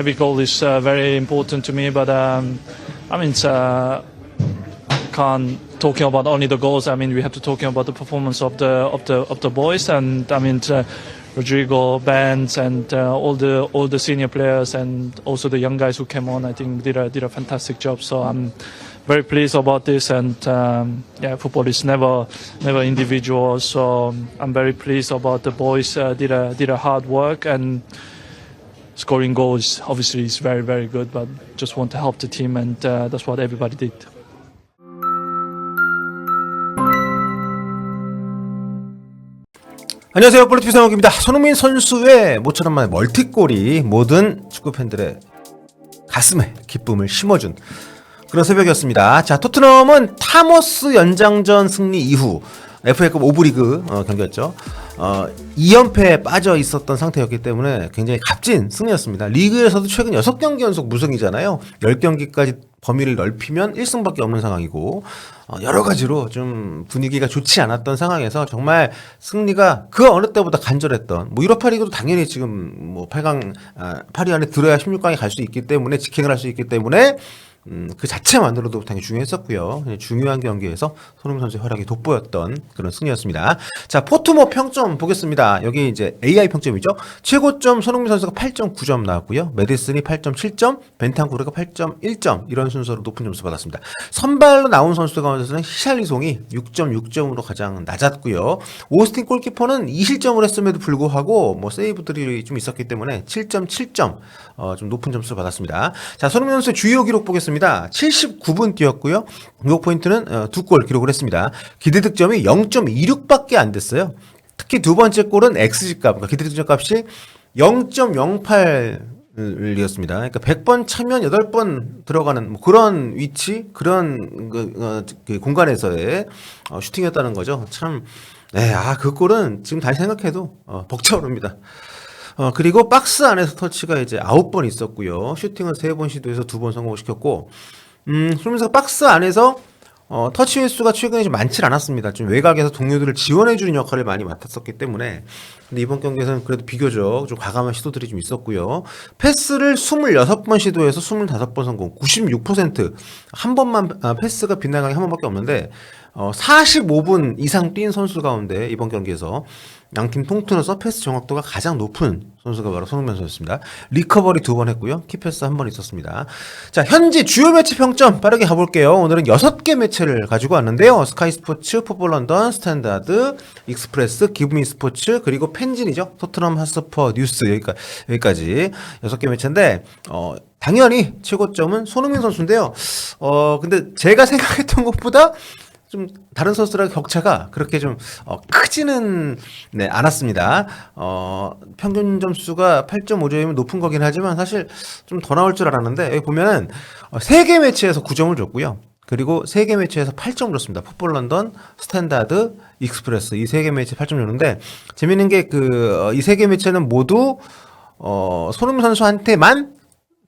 every goal is uh, very important to me. But um, I mean, it's, uh, can't talking about only the goals. I mean, we have to talking about the performance of the of the of the boys, and I mean. Uh, Rodrigo, Benz, and uh, all the all the senior players, and also the young guys who came on, I think did a did a fantastic job. So I'm very pleased about this, and um, yeah, football is never never individual. So I'm very pleased about the boys uh, did a did a hard work and scoring goals. Obviously, is very very good, but just want to help the team, and uh, that's what everybody did. 안녕하세요. 볼리티비 상욱입니다. 손흥민 선수의 모처럼 만의 멀티골이 모든 축구 팬들의 가슴에 기쁨을 심어준 그런 새벽이었습니다. 자, 토트넘은 타머스 연장전 승리 이후 FA컵 오브리그 어, 경기였죠. 어, 2연패에 빠져 있었던 상태였기 때문에 굉장히 값진 승리였습니다. 리그에서도 최근 6경기 연속 무승이잖아요. 10경기까지 범위를 넓히면 1승밖에 없는 상황이고 어, 여러 가지로 좀 분위기가 좋지 않았던 상황에서 정말 승리가 그 어느 때보다 간절했던 뭐 유로파 리그도 당연히 지금 뭐 8강 아, 8위 안에 들어야 16강에 갈 수 있기 때문에 직행을 할 수 있기 때문에 음, 그 자체만으로도 당연히 중요했었고요. 중요한 경기에서 손흥민 선수의 활약이 돋보였던 그런 승리였습니다. 자, 포트모 평점 보겠습니다. 여기 이제 AI 평점이죠. 최고점 손흥민 선수가 8.9점 나왔고요. 메디슨이 8.7점, 벤탄쿠르가 8.1점 이런 순서로 높은 점수 받았습니다. 선발로 나온 선수 가운데서는 히샬리송이 6.6점으로 가장 낮았고요. 오스틴 골키퍼는 2실점을 했음에도 불구하고 뭐 세이브들이 좀 있었기 때문에 7.7점 어, 좀 높은 점수를 받았습니다. 자, 손흥민 선수의 주요 기록 보겠습니다. 79분 뛰었고요. 공격 포인트는 어, 두골 기록을 했습니다. 기대 득점이 0.26밖에 안 됐어요. 특히 두 번째 골은 XG 값, 그러니까 기대 득점 값이 0.08 이었습니다. 그러니까 100번 차면 8번 들어가는 뭐 그런 위치, 그런 그, 어, 그 공간에서의 어, 슈팅이었다는 거죠. 참, 네, 아, 그 골은 지금 다시 생각해도 어, 벅차오릅니다. 어, 그리고 박스 안에서 터치가 이제 아홉 번 있었고요. 슈팅은 세번 시도해서 두번 성공을 시켰고, 음, 손흥민가 박스 안에서 어, 터치 횟수가 최근에 좀 많지 않았습니다. 좀 외곽에서 동료들을 지원해주는 역할을 많이 맡았었기 때문에. 근데 이번 경기에서는 그래도 비교적 좀 과감한 시도들이 좀 있었고요. 패스를 26번 시도해서 25번 성공, 96%. 한 번만, 아, 패스가 빗나가게 한 번밖에 없는데, 어, 45분 이상 뛴 선수 가운데 이번 경기에서 양팀 통틀어서 패스 정확도가 가장 높은 선수가 바로 손흥민 선수였습니다. 리커버리 두 번 했고요. 키패스 한 번 있었습니다. 자, 현재 주요 매치 평점 빠르게 가볼게요. 오늘은 6개 매체를 가지고 왔는데요. 스카이 스포츠, 풋볼 런던, 스탠다드, 익스프레스, 기브미 스포츠, 그리고 펜진이죠. 토트넘 하스퍼 뉴스 여기까지, 여기까지 6개 매체인데, 어, 당연히 최고점은 손흥민 선수인데요. 어, 근데 제가 생각했던 것보다 좀 다른 선수랑 격차가 그렇게 좀 어, 크지는 네, 않았습니다. 어, 평균 점수가 8.5점이면 높은 거긴 하지만 사실 좀 더 나올 줄 알았는데 여기 보면은 어, 3개 매치에서 9점을 줬고요. 그리고 3개 매치에서 8점 줬습니다. 풋볼 런던, 스탠다드, 익스프레스 이 3개 매치 8점 줬는데 재밌는 게 그 이 3개 매치는 모두 어, 손흥민 선수한테만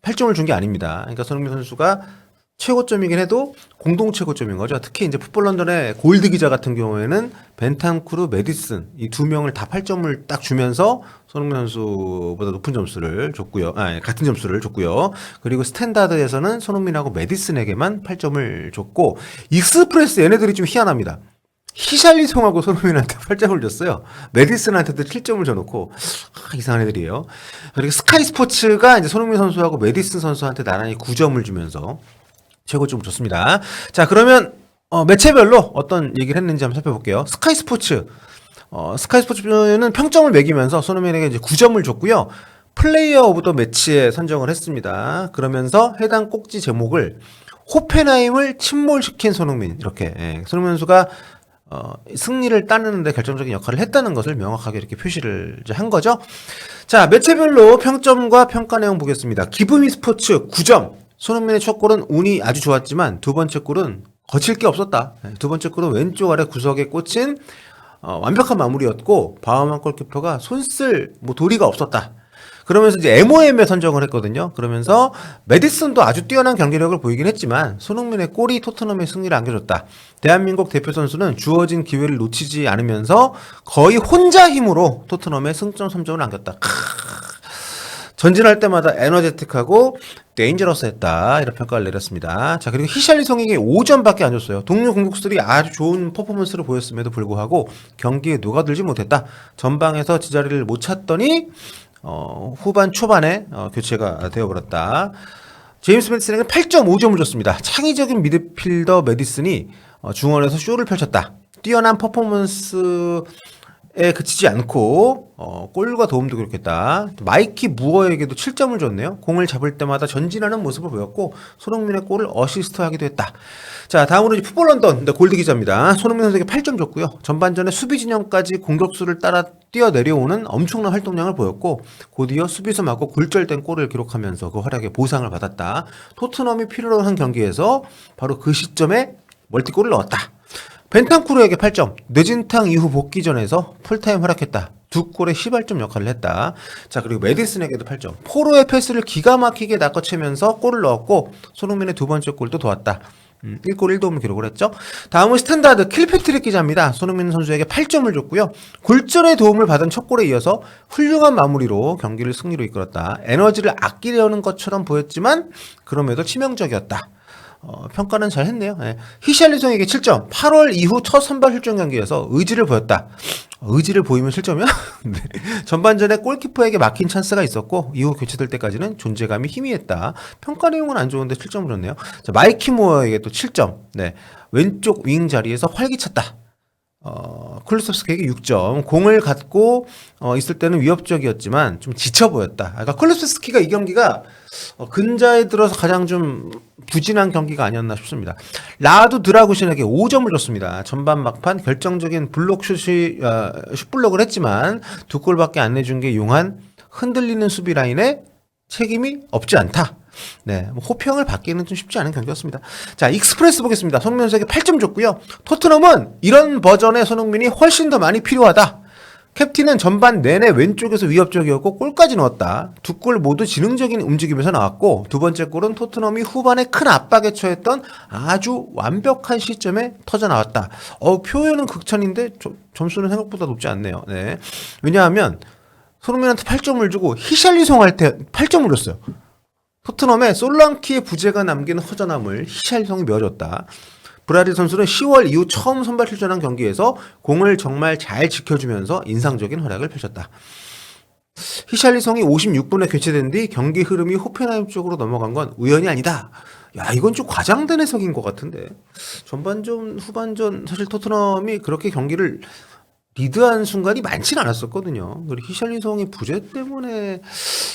8점을 준 게 아닙니다. 그러니까 손흥민 선수가 최고점이긴 해도 공동 최고점인 거죠. 특히 이제 풋볼 런던의 골드 기자 같은 경우에는 벤탄쿠르, 메디슨 이 두 명을 다 8점을 딱 주면서 손흥민 선수보다 높은 점수를 줬고요. 아, 같은 점수를 줬고요. 그리고 스탠다드에서는 손흥민하고 메디슨에게만 8점을 줬고 익스프레스 얘네들이 좀 희한합니다. 히샬리송하고 손흥민한테 8점을 줬어요. 메디슨한테도 7점을 줘놓고 아, 이상한 애들이에요. 그리고 스카이 스포츠가 이제 손흥민 선수하고 메디슨 선수한테 나란히 9점을 주면서 최고점을 줬습니다. 자 그러면 어, 매체별로 어떤 얘기를 했는지 한번 살펴볼게요. 스카이 스포츠 어, 스카이 스포츠는 평점을 매기면서 손흥민에게 이제 9점을 줬고요. 플레이어 오브 더 매치에 선정을 했습니다. 그러면서 해당 꼭지 제목을 호펜하임을 침몰시킨 손흥민 이렇게 예, 손흥민 선수가 어, 승리를 따르는데 결정적인 역할을 했다는 것을 명확하게 이렇게 표시를 한 거죠. 자, 매체별로 평점과 평가 내용 보겠습니다. 기브미 스포츠 9점. 손흥민의 첫 골은 운이 아주 좋았지만 두 번째 골은 거칠 게 없었다. 네, 두 번째 골은 왼쪽 아래 구석에 꽂힌 어, 완벽한 마무리였고 바하만 골키퍼가 손쓸 뭐 도리가 없었다. 그러면서 이제 MOM에 선정을 했거든요. 그러면서 메디슨도 아주 뛰어난 경기력을 보이긴 했지만 손흥민의 골이 토트넘의 승리를 안겨줬다. 대한민국 대표 선수는 주어진 기회를 놓치지 않으면서 거의 혼자 힘으로 토트넘의 승점 3점을 안겼다. 크으. 전진할 때마다 에너제틱하고 데인저러스했다 이런 평가를 내렸습니다. 자 그리고 히샬리송에게 5점밖에 안 줬어요. 동료 공격수들이 아주 좋은 퍼포먼스를 보였음에도 불구하고 경기에 녹아들지 못했다. 전방에서 지자리를 못 찾더니 어, 후반 초반에 어, 교체가 되어버렸다. 제임스 메디슨에게 8.5점을 줬습니다. 창의적인 미드필더 메디슨이 어, 중원에서 쇼를 펼쳤다. 뛰어난 퍼포먼스 에 그치지 않고 어, 골과 도움도. 또 마이키 무어에게도 7점을 줬네요. 공을 잡을 때마다 전진하는 모습을 보였고 손흥민의 골을 어시스트하기도 했다. 자 다음으로 풋볼 런던 네, 골드 기자입니다. 손흥민 선수에게 8점 줬고요. 전반전에 수비 진영까지 공격수를 따라 뛰어 내려오는 엄청난 활동량을 보였고 곧이어 수비수 맞고 굴절된 골을 기록하면서 그 활약에 보상을 받았다. 토트넘이 필요로 한 경기에서 바로 그 시점에 멀티골을 넣었다. 벤탄쿠르에게 8점, 늦은탕 이후 복귀전에서 풀타임 활약했다. 두 골의 시발점 역할을 했다. 자, 그리고 메디슨에게도 8점. 포로의 패스를 기가 막히게 낚아채면서 골을 넣었고, 손흥민의 두 번째 골도 도왔다. 음, 1골 1도움을 기록을 했죠. 다음은 스탠다드 킬패트릭 기자입니다. 손흥민 선수에게 8점을 줬고요. 굴절의 도움을 받은 첫 골에 이어서 훌륭한 마무리로 경기를 승리로 이끌었다. 에너지를 아끼려는 것처럼 보였지만 그럼에도 치명적이었다. 어, 평가는 잘 했네요. 예. 히샬리송에게 7점. 8월 이후 첫 선발 출전 경기에서 의지를 보였다. 어, 의지를 보이면 실점이야? 네. 전반전에 골키퍼에게 막힌 찬스가 있었고 이후 교체될 때까지는 존재감이 희미했다. 평가 내용은 안 좋은데 7점을 줬네요. 자, 마이키 모어에게 또 7점. 네. 왼쪽 윙 자리에서 활기찼다. 어, 쿨루스프스키에게 6점. 공을 갖고 어, 있을 때는 위협적이었지만 좀 지쳐 보였다. 그러니까 쿨루스프스키가 이 경기가 어, 근자에 들어서 가장 좀 부진한 경기가 아니었나 싶습니다. 라두 드라구신에게 5점을 줬습니다. 전반 막판 결정적인 블록 슛이 어, 슛블록을 했지만 두 골밖에 안 내준 게 용한 흔들리는 수비 라인에 책임이 없지 않다. 네, 뭐 호평을 받기는 좀 쉽지 않은 경기였습니다. 자, 익스프레스 보겠습니다. 손흥민 선수에게 8점 줬고요. 토트넘은 이런 버전의 손흥민이 훨씬 더 많이 필요하다. 캡틴은 전반 내내 왼쪽에서 위협적이었고 골까지 넣었다. 두 골 모두 지능적인 움직임에서 나왔고 두 번째 골은 토트넘이 후반에 큰 압박에 처했던 아주 완벽한 시점에 터져 나왔다. 어, 표현은 극찬인데 저- 점수는 생각보다 높지 않네요. 네. 왜냐하면 손흥민한테 8점을 주고 히샬리송 할 때 8점을 줬어요. 토트넘의 솔랑키의 부재가 남긴 허전함을 히샬리송이 메워줬다. 브라질 선수는 10월 이후 처음 선발 출전한 경기에서 공을 정말 잘 지켜주면서 인상적인 활약을 펼쳤다. 히샬리송이 56분에 교체된 뒤 경기 흐름이 호펜하임 쪽으로 넘어간 건 우연이 아니다. 야 이건 좀 과장된 해석인 것 같은데 전반전 후반전 사실 토트넘이 그렇게 경기를 리드한 순간이 많지는 않았었거든요. 그리고 히샬리송이 부재 때문에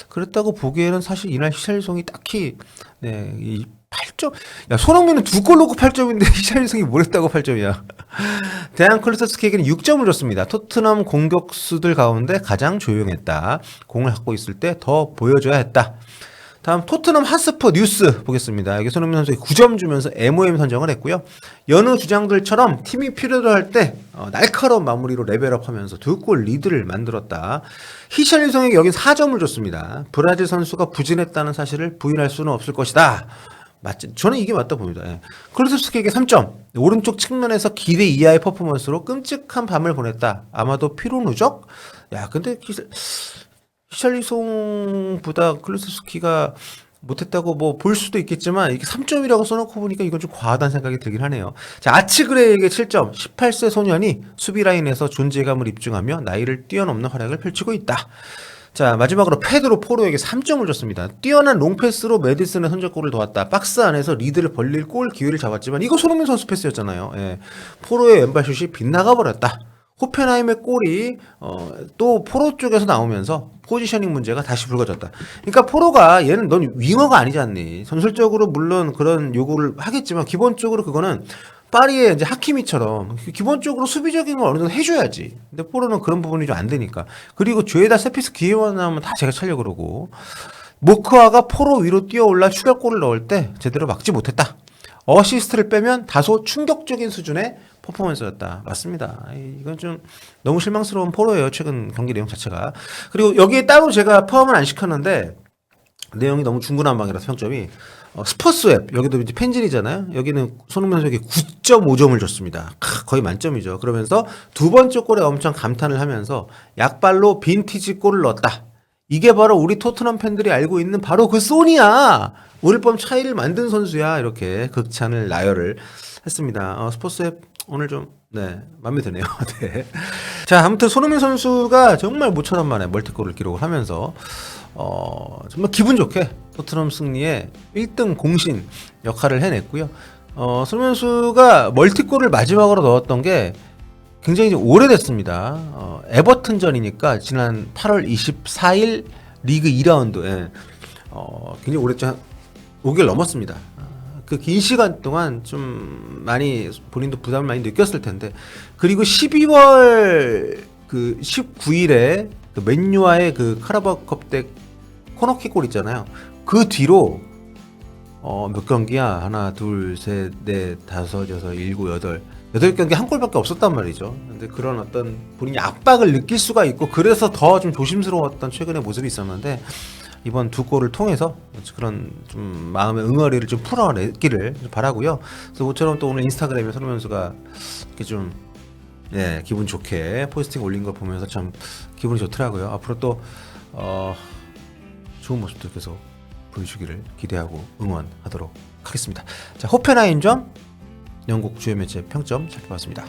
그랬다고 보기에는 사실 이날 히샬리송이 딱히 네, 이 8점. 야, 손흥민은 두 골 넣고 8점인데 히샬리송이 뭘 했다고 8점이야. 대한 클루스스키에게는 6점을 줬습니다. 토트넘 공격수들 가운데 가장 조용했다. 공을 갖고 있을 때 더 보여줘야 했다. 다음 토트넘 핫스퍼 뉴스 보겠습니다. 여기 손흥민 선수에게 9점 주면서 MOM 선정을 했고요. 여느 주장들처럼 팀이 필요로 할때 어, 날카로운 마무리로 레벨업하면서 두 골 리드를 만들었다. 히샬리송에게 여긴 4점을 줬습니다. 브라질 선수가 부진했다는 사실을 부인할 수는 없을 것이다. 맞지? 저는 이게 맞다 봅니다. 예. 클루스스키에게 3점. 오른쪽 측면에서 기대 이하의 퍼포먼스로 끔찍한 밤을 보냈다. 아마도 피로 누적? 야, 근데 히- 히샬리송보다 클루스스키가 못했다고 뭐 볼 수도 있겠지만 이게 3점이라고 써놓고 보니까 이건 좀 과하다는 생각이 들긴 하네요. 자 아치그레이에게 7점. 18세 소년이 수비 라인에서 존재감을 입증하며 나이를 뛰어넘는 활약을 펼치고 있다. 자 마지막으로 페드로 포로에게 3점을 줬습니다. 뛰어난 롱패스로 메디슨의 선제골을 도왔다. 박스 안에서 리드를 벌릴 골 기회를 잡았지만 이거 손흥민 선수 패스였잖아요. 예. 포로의 왼발슛이 빗나가 버렸다. 호펜하임의 골이 어, 또 포로 쪽에서 나오면서 포지셔닝 문제가 다시 불거졌다. 그러니까 포로가 얘는 넌 윙어가 아니지 않니? 전술적으로 물론 그런 요구를 하겠지만 기본적으로 그거는 파리의 이제 하키미처럼 기본적으로 수비적인 걸 어느 정도 해줘야지. 근데 포로는 그런 부분이 좀 안 되니까. 그리고 죄에다 세피스 기회만 나오면 다 제가 차려 그러고. 모크아가 포로 위로 뛰어올라 추격골을 넣을 때 제대로 막지 못했다. 어시스트를 빼면 다소 충격적인 수준의 퍼포먼스였다. 맞습니다. 이- 이건 좀 너무 실망스러운 포로예요. 최근 경기 내용 자체가. 그리고 여기에 따로 제가 포함을 안 시켰는데 내용이 너무 중구난방이라서 평점이 어, 앱 여기도 이제 펜진이잖아요. 여기는 손흥민 선수에게 9.5점을 줬습니다. 크, 거의 만점이죠. 그러면서 두 번째 골에 엄청 감탄을 하면서 약발로 빈티지 골을 넣었다. 이게 바로 우리 토트넘 팬들이 알고 있는 바로 그 소니야. 오늘 밤 차이를 만든 선수야. 이렇게 극찬을 나열을 했습니다. 어, 스포츠 앱 오늘 좀 네, 마음에 드네요. 네. 자, 아무튼 손흥민 선수가 정말 모처럼 만에 멀티골을 기록을 하면서 어, 정말 기분 좋게 토트넘 승리에 1등 공신 역할을 해냈고요. 어, 손흥민 선수가 멀티골을 마지막으로 넣었던 게 굉장히 좀 오래됐습니다. 어, 에버튼전이니까 지난 8월 24일 리그 2라운드 에 어, 굉장히 오래전 한 5개월 넘었습니다. 그 긴 시간 동안 좀 많이 본인도 부담을 많이 느꼈을 텐데 그리고 12월 그 19일에 그 맨유와의 그 카라바오컵 때 코너킥 골 있잖아요. 그 뒤로 어, 몇 경기야? 하나, 둘, 셋, 넷, 다섯, 여섯, 일곱, 여덟. 여덟 경기 한 골밖에 없었단 말이죠. 근데 그런 어떤 본인이 압박을 느낄 수가 있고 그래서 더 좀 조심스러웠던 최근의 모습이 있었는데 이번 두 골을 통해서 그런 좀 마음의 응어리를 좀 풀어내기를 바라고요. 그래서 모처럼 또 오늘 인스타그램에 손흥민 선수가 이렇게 좀 예, 기분 좋게 포스팅 올린 거 보면서 참 기분이 좋더라고요. 앞으로 또 어, 좋은 모습도 계속 보여주기를 기대하고 응원하도록 하겠습니다. 자, 호펜하임점 영국 주요 매체 평점 살펴봤습니다.